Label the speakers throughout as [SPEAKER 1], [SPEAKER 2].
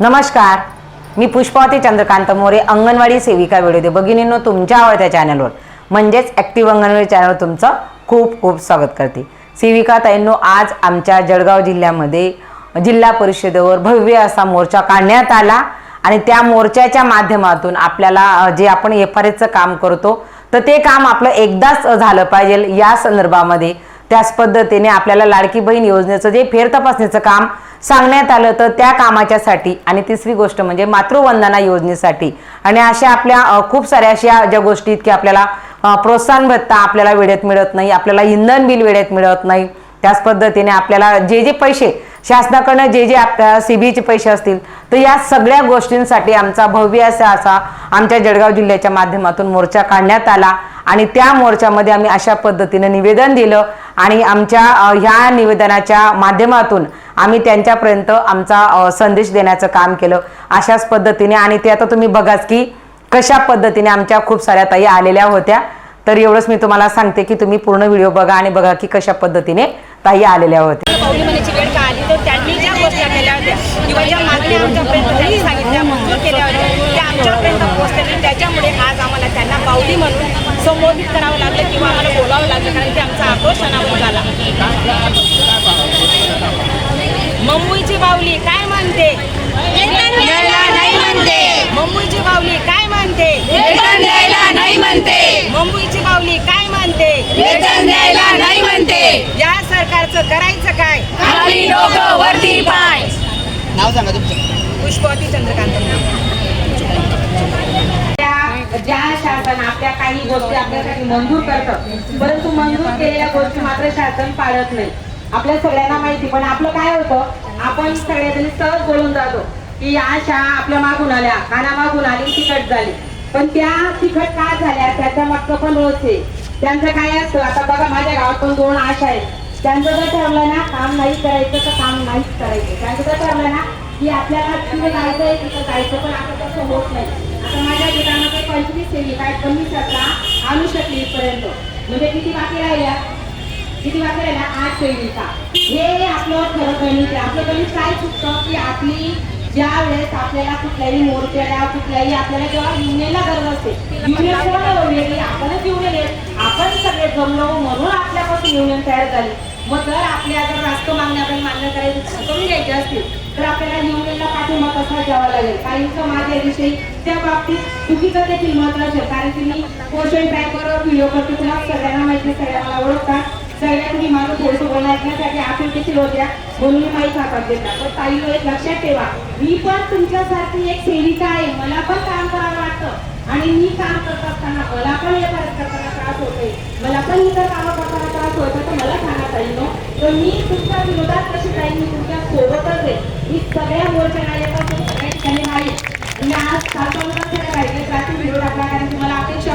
[SPEAKER 1] नमस्कार. मी पुष्पावती चंद्रकांत मोरे अंगणवाडी सेविका व्हिडिओ भगिनींनो तुमच्या आवडत्या चॅनलवर म्हणजेच ॲक्टिव्ह अंगणवाडी चॅनलवर तुमचं खूप खूप स्वागत करते. सेविका ताईंनो आज आमच्या जळगाव जिल्ह्यामध्ये जिल्हा परिषदेवर भव्य असा मोर्चा काढण्यात आला आणि त्या मोर्चाच्या माध्यमातून आपल्याला जे आपण एफ आर एसचं काम करतो तर ते काम आपलं एकदाच झालं पाहिजे. या संदर्भामध्ये त्याच पद्धतीने आपल्याला लाडकी बहीण योजनेचं जे फेरतपासणीचं काम सांगण्यात आलं तर त्या कामाच्यासाठी आणि तिसरी गोष्ट म्हणजे मातृवंदना योजनेसाठी. आणि अशा आपल्या खूप साऱ्या अशा ज्या गोष्टी आहेत की आपल्याला प्रोत्साहन भत्ता आपल्याला वेळेत मिळत नाही आपल्याला इंधन बिल वेळेत मिळत नाही. त्याच पद्धतीने आपल्याला जे जे पैसे शासनाकडनं जे जे आपल्या सीबीचे पैसे असतील तर या सगळ्या गोष्टींसाठी आमचा भव्य असा असा आमच्या जळगाव जिल्ह्याच्या माध्यमातून मोर्चा काढण्यात आला. आणि त्या मोर्चामध्ये आम्ही अशा पद्धतीने निवेदन दिलं आणि आमच्या ह्या निवेदनाच्या माध्यमातून आम्ही त्यांच्यापर्यंत आमचा संदेश देण्याचं काम केलं अशाच पद्धतीने. आणि ते आता तुम्ही बघाच की कशा पद्धतीने आमच्या खूप साऱ्या ताई आलेल्या होत्या. तर एवढंच मी तुम्हाला सांगते की तुम्ही पूर्ण व्हिडिओ बघा आणि बघा की कशा पद्धतीने ताई आलेल्या होत्या.
[SPEAKER 2] त्याच्यामुळे आज आम्हाला त्यांना आली तर त्यांनी ज्या गोष्टी केल्या होत्या किंवा ज्या मागण्या आमच्यापर्यंत त्यांनी सांगितल्या मंजूर केल्या होत्या त्या आमच्यापर्यंत पोहोचलेल्या त्याच्यामुळे आज आम्हाला त्यांना पावली म्हणून संबोधित करावं लागलं किंवा आम्हाला बोलावं लागलं कारण की आमचा आक्रोश अनावर झाला मम्मीची बावली काय म्हणते.
[SPEAKER 3] नाही म्हणते.
[SPEAKER 2] बावली काय म्हणते?
[SPEAKER 3] वेतन द्यायला नाही म्हणते.
[SPEAKER 2] मम्मीची बावली काय म्हणते?
[SPEAKER 3] वेतन द्यायला नाही म्हणते.
[SPEAKER 2] या सरकारचं करायचं काय?
[SPEAKER 3] खाली डोकं वरती पाय.
[SPEAKER 4] नाव सांगा तुमचं.
[SPEAKER 2] पुष्पवती चंद्रकांत.
[SPEAKER 5] त्या ज्या शासन आपल्या काही गोष्टी आपल्यासाठी मंजूर करतं परंतु मंजूर केलेल्या गोष्टी मात्र शासन पाळत नाही. आपल्या सगळ्यांना माहिती पण आपलं काय होतं आपण सगळ्याजणी सहज बोलून जातो की या शाळा आपल्या मागून आल्या काना मागून आली तिखट झाली. पण त्या तिखट का झाल्या त्याच्या मागचं पण रोज आहे. त्यांचं काय असतं आता बघा माझ्या गावात पण दोन आशा आहेत. त्यांचं जर ठरलं ना काम नाही करायचं तर काम नाहीच करायचं. त्यांचं जर ठरलं ना की आपल्याला तिथे जायचंय तिथं जायचं पण आता तसं होत नाही. आता माझ्या ठिकाणामध्ये पंचवीस सेविका काय कमी मी आणू शकली इथपर्यंत. म्हणजे किती बाकी राहिल्या? किती बाकी राहिला आठ सेविका हे आपलं खरं गणित आपलं गणित काय चुकतं? की आपली ज्या वेळेस आपल्याला कुठल्याही मोर्चाला कुठल्याही आपल्याला जेव्हा युनियनला गरज असते युनियन कोण आपणच युनियन आहे आपण सगळे जमलो म्हणून आपल्यापासून युनियन तयार झाली. मग जर आपल्या जर राष्ट्र मागण्या आपण मान्य करायची करून घ्यायचे असतील तर आपल्याला युनियनला पाठिंबा कसा द्यावा लागेल. काहींचं माझ्याविषयी त्या बाबतीत चुकीचं देखील महत्वाचं असेल. कारण की मी पोषण बँकवर व्हिडिओ करते. तुला सगळ्यांना माहिती आहे, सगळ्या मला ओळखतात. सगळ्यांनी माणूस थोडस थोडंसं ऐकण्यासाठी आपण देखील होत्या. म्हणून मी माहीत हातात घेतला. पण ताईला एक लक्षात ठेवा. मी पण तुमच्यासारखी एक सेविका आहे. मला पण काम करावं लागतं. आणि मी काम करत असताना मला पण हे करत करताना त्रास होतोय. मला पण इतर कामं करताना त्रास होतो तर मला सांगा ताई नो तर मी तुमच्या विरोधात कशी जाईन मी तुमच्या सोबतच आहे. मी सगळ्या मोर्चा येतात सगळ्या ठिकाणी आहे मी आज सातवण्यासाठी राहिले रात्री व्हिडिओ टाकला कारण की मला अपेक्षा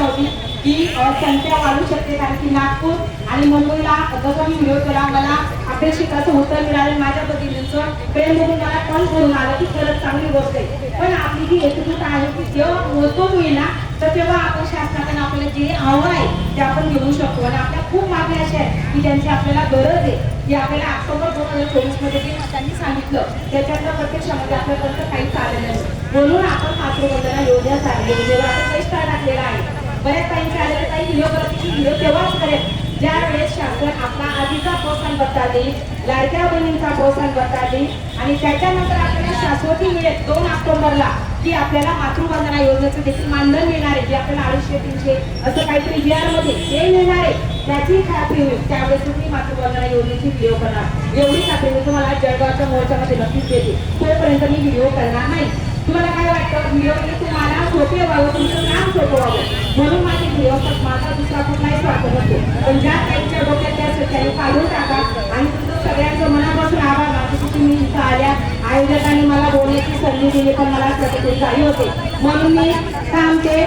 [SPEAKER 5] की संख्या वाढू शकते. कारण की नागपूर आणि मुंबईला जसं मी व्हिडिओ केला. मला अपेक्षित उत्तर मिळालं माझ्या पद्धतीचं प्रेम म्हणून मला कॉल करून आलं की खरंच चांगली गोष्ट आहे. पण आपली जी एकजूट आहे की जेव्हा मोजतो होईल ना तर तेव्हा आपण शासनाकडे आपल्याला जे हवं आहे ते आपण घेऊ शकतो. आणि आपल्या खूप मागण्या अशा आहेत की ज्यांची आपल्याला गरज आहे की आपल्याला ऑक्टोबर दोन हजार चोवीसमध्ये जे त्यांनी सांगितलं त्याच्यातलं प्रत्यक्षामध्ये आपल्यापर्यंत काही चाललेलं नाही. म्हणून आपण मातृवंदना योजना चालली योजनेवर आपण काही स्टार टाकलेला आहे बऱ्याच ताईंचे आलेले ताई व्हिडिओ करत व्हिडिओ तेव्हाच करेल. ज्या वेळेस शासन आपला आधीचा प्रोत्साहन भत्ता देईल लाडक्या बहिणींचा प्रोत्साहन भत्ता देईल आणि त्याच्यानंतर आपल्याला शाश्वती मिळेल दोन ऑक्टोबरला की आपल्याला मातृवंदना योजनेचं देखील मानधन मिळणार आहे जे आपल्याला अडीचशे तीनशे असं काहीतरी जी आरमध्ये मिळणार आहे. त्याची खात्री होईल. त्यावेळेस तुम्ही मातृवंदना योजनेची व्हिडिओ करणार. एवढी खात्री मी तुम्हाला जळगावच्या मोर्चामध्ये नक्कीच देते. तोपर्यंत मी व्हिडिओ करणार नाही. तुम्हाला काय वाटतं? व्हिडिओ तुम्हाला सोपे व्हावं तुमचं काम सोपं व्हावं. म्हणून माझे व्हिडिओ माझा दुसरा कुठलाही स्वार्थ नसतो. पण ज्या काहीच्या डोक्यात त्या सत्याने काढून टाका आणि तुमचं सगळ्यांचं मनापासून आभार मानते तुम्ही इथं आल्या. आयोजकांनी मला बोलण्याची संधी दिली पण मला प्रत्येक झाली होते. म्हणून मी थांबते.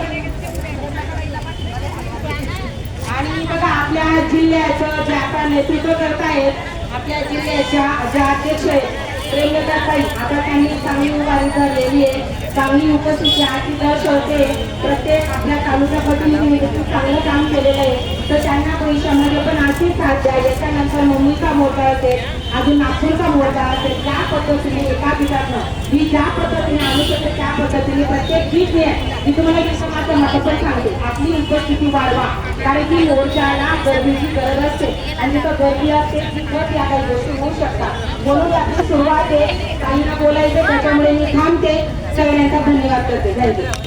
[SPEAKER 5] आणि बघा आपल्या जिल्ह्याचं जे आता नेतृत्व करतायत आपल्या जिल्ह्याच्या ज्या अध्यक्ष आहेत प्रेमलताताई आता त्यांनी चांगली उभारी झालेली आहे. चांगली उपस्थिती आजची दर्शवते प्रत्येक आपल्या तालुका प्रतिनिधीने चांगलं काम केलेलं आहे. तर त्यांना भविष्यामध्ये पण अशीच साथ द्या याच्यानंतर मुंबईचा मोर्चा असेल अजून नागपूरचा मोर्चा असेल त्या पद्धतीने एका पीठातनं मी ज्या पद्धतीने आणू शकते त्या पद्धतीने प्रत्येक पीठ आहे मी तुम्हाला विश्वमाचं मत पण सांगते. आपली उपस्थिती वाढवा. कारण की मोर्चाला गर्दीची गरज असते. आणि जिथं गर्दी असते तिथंच या काही गोष्टी होऊ शकतात. म्हणून आपली सुरुवात आहे. काहींना बोलायचं त्याच्यामुळे मी थांबते. सगळ्यांचा धन्यवाद करते. थँक्यू